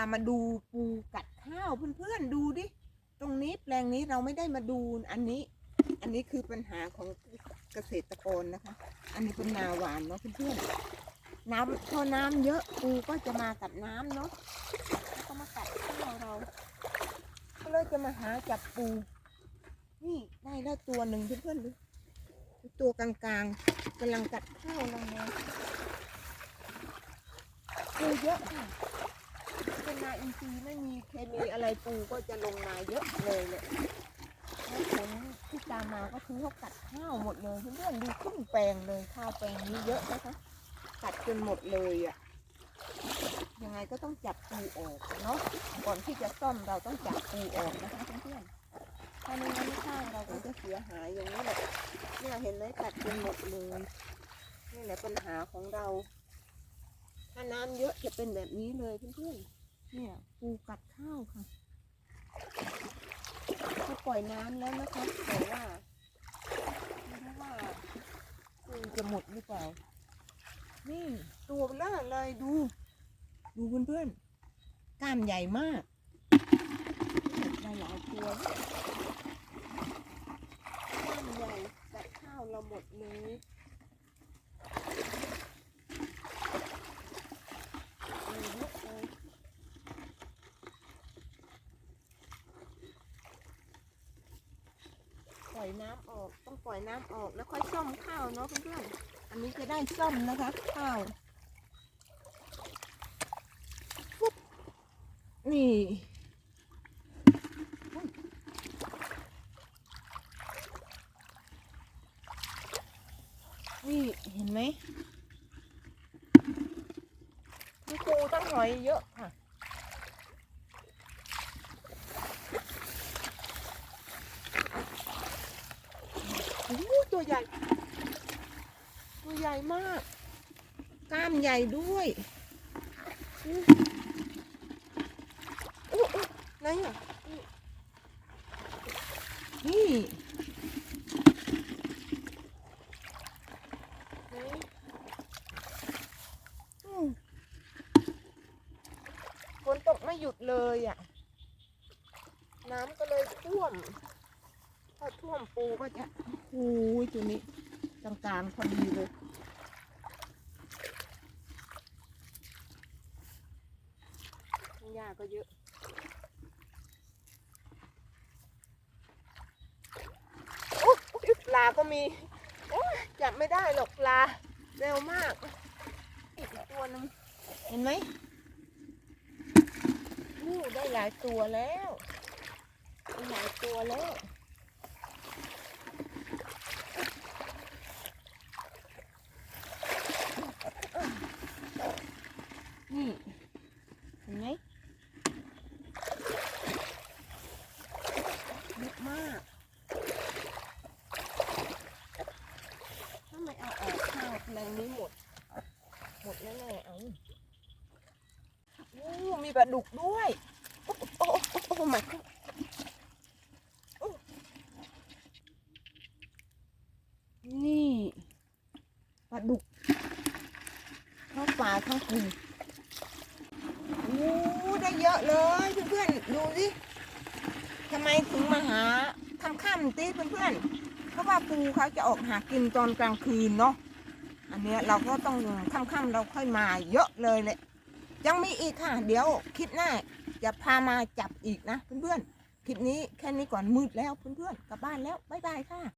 ามาดูปูกัดข้าวเพื่อนๆดูดิ ตรงนี้แปลงนี้เราไม่ได้มาดูอันนี้ อันนี้คือปัญหาของเกษตรกรนะคะ อันนี้เป็นนาหวานเนาะเพื่อนๆน้ำพอน้ำเยอะปูก็จะมากับน้ำเนาะก็มากัดข้าวเรา ก็เลยจะมาหาจับปู นี่ได้แล้วตัวหนึ่งเพื่อนๆดูตัวกลางๆกำลังกัดข้าวเราเลยปูเยอะค่ะ เป็นนาอินทรีย์ไม่มีเคมีอะไรปูก็จะลงมาเยอะเลยเลยแล้วผลที่ตามมาก็คือเขากัดข้าวหมดเลยเพื่อนๆดูขึ้นแปลงเลยข้าวแปลงนี้เยอะนะคะกัดจนหมดเลยอะยังไงก็ต้องจับปูออกเนาะก่อนที่จะซ่อมเราต้องจับปูออกนะคะเพื่อนๆถ้าไม่งั้นข้าวเราก็จะเสียหายอย่างนี้แหละเนี่ยเห็นไหมกัดจนหมดเลยนี่แหละปัญหาของเราถ้าน้ำเยอะจะเป็นแบบนี้เลยเพื่อนๆ เนี่ยปูกัดข้าวค่ะเขาปล่อยน้ำแล้วนะคะแต่ว่าไม่รู้ว่าปูจะหมดหรือเปล่า นี่ตัวเบล่าเลยดู ดูเพื่อนๆกล้ามใหญ่มากหลายหลายๆตัวเนี่ยกล้ามใหญ่กัดข้าวเราหมดเลยมีเยอะเลยปล่ อยน้ำออก ต้องปล่อยน้ำออกแล้วค่อยซ่อมข้าวเนาะเพื่อนๆอันนี้จะได้ซ่อมนะคะข้าวนี่อุ๊ยนี่เห็นไหมมีปูตั้งหอยเยอะค่ะ โอ้โห ตัวใหญ่ ตัวใหญ่มาก กล้ามใหญ่ด้วยอื้อไหนอะนี่ฝนตกไม่หยุดเลยอะ น้ำก็เลยท่วม ถ้าท่วมปูก็จะ อ้ยตัวนี้กลางๆพอดีเลยหญ้าก็เยอะโอ้ยปลาก็มีโอ้ยจับไม่ได้หรอกปลาเร็วมาก อีกตัวหนึงเห็นไหมนี่ได้หลายตัวแล้ว ได้หลายตัวแล้ว นี่เห็นไหมเยอะมากถ้าไม่เอาออกข้าวแปลงนี้หมด หมดแน่ๆเอาโอ้มีปลาดุกด้วย โอ้โอ้โอ้โอ้ my god โอ้นี่ปลาดุกทั้งปลาทั้งปูโอ้ได้ เยอะเลยเพื่อนๆดูสิทำไมถึงมาหาค่ำๆตีเพื่อนๆเพราะว่าปูเขาจะออกหากินตอนกลางคืนเนาะอันเนี้ยเราก็ต้องค่ำๆเราค่อยมาเยอะเลยแหละยังมีอีกค่ะ เดี๋ยวคลิปหน้าจะพามาจับอีกนะเพื่อนๆคลิปนี้แค่นี้ก่อนมืดแล้วเพื่อนๆกลับบ้านแล้วบ๊ายบายค่ะ